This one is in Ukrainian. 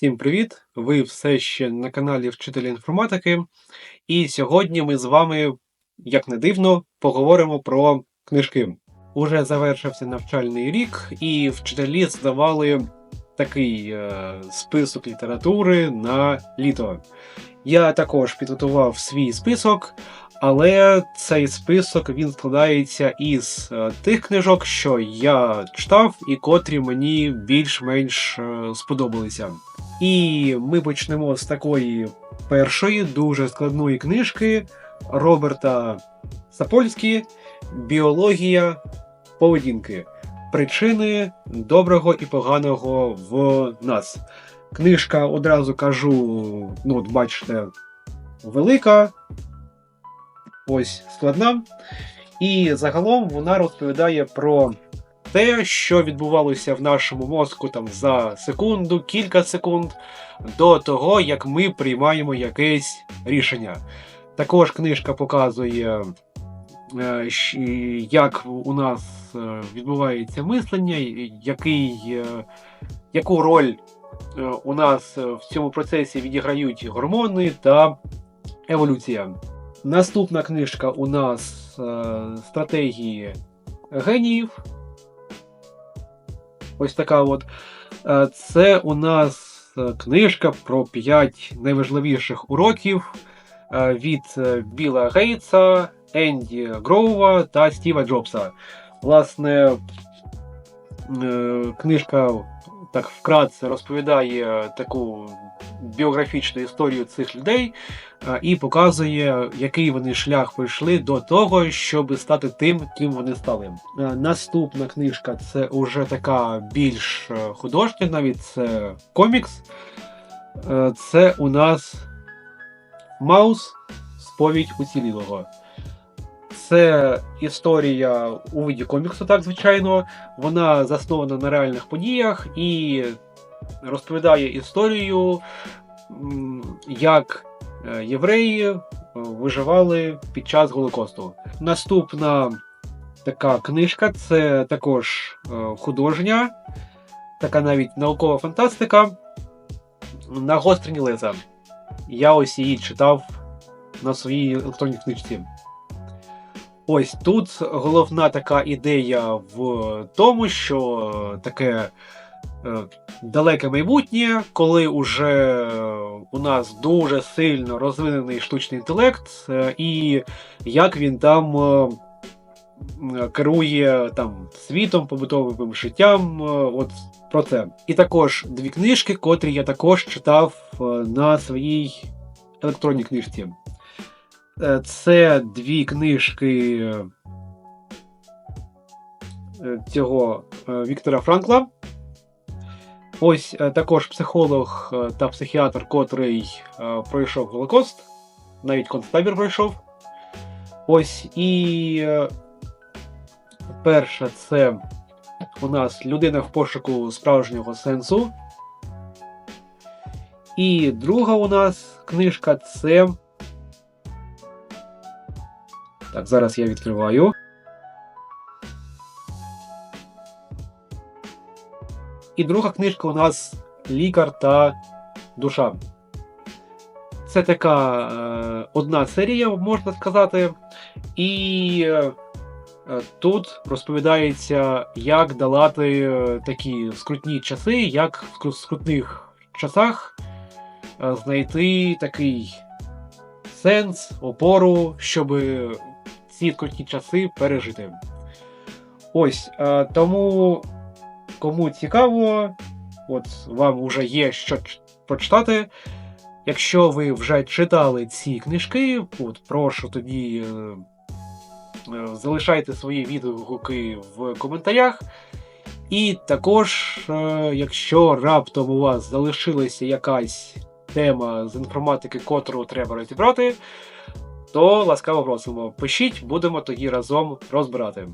Всім привіт! Ви все ще на каналі Вчителя інформатики. І сьогодні ми з вами, як не дивно, поговоримо про книжки. Уже завершився навчальний рік, і вчителі здавали такий е, список літератури на літо. Я також підготував свій список, але цей список він складається із е, тих книжок, що я читав, і котрі мені більш-менш е, сподобалися. І ми почнемо з такої першої дуже складної книжки Роберта Сапольські Біологія поведінки. Причини доброго і поганого в нас. Книжка одразу кажу, ну, от бачите, велика, ось складна. І загалом вона розповідає про те, що відбувалося в нашому мозку там за секунду, кілька секунд до того, як ми приймаємо якесь рішення. Також книжка показує, е, як у нас е, відбувається мислення, який, е, яку роль у нас в цьому процесі відіграють гормони та еволюція. Наступна книжка у нас стратегії геніїв. Ось така от. Е, Це у нас е, книжка про 5 найважливіших уроків е, від Біла Гейтса, Енді Гроува та Стіва Джобса. Власне, книжка так вкратце розповідає таку біографічну історію цих людей е, і показує, який вони шлях пройшли до того, щоб стати тим, ким вони стали. Е, Наступна книжка це вже така більш е, художня, навіть це комікс. Це у нас Маус Сповідь уцілілого. Це історія у виді коміксу, так звичайно. Вона заснована на реальних подіях і розповідає історію, як е, євреї е, виживали під час Голокосту. Наступна така книжка це також е, художня, така навіть наукова фантастика. Нагострені леза. Я ось її читав на своїй електронній книжці. Ось тут головна така ідея в тому, що таке далеке майбутнє, коли уже у нас дуже сильно розвинений штучний інтелект, е, і як він там е, керує там світом, побутовим життям. е, От про це. І також дві книжки, котрі я також читав е, на своїй електронній книжці. Е, Це дві книжки е, цього е, Віктора Франкла. Ось е, також психолог е, та психіатр, котрий е, пройшов Голокост, навіть концтабір пройшов. Ось і перша це у нас людина в пошуку справжнього сенсу. І друга у нас книжка це. Так, зараз я відкриваю. І друга книжка у нас Лікар та душа. Це така е, одна серія, можна сказати. І е, е, тут розповідається, як долати е, такі скрутні часи, як в скрутних часах е, знайти такий сенс, опору, щоб ці скрутні часи пережити. Ось е, тому, кому цікаво, от вам вже є що прочитати. Якщо ви вже читали ці книжки, от прошу тоді е, е, залишайте свої відгуки в коментарях. І також, е, якщо раптом у вас залишилася якась тема з інформатики, котру треба розібрати, то ласкаво просимо. Пишіть, будемо тоді разом розбирати.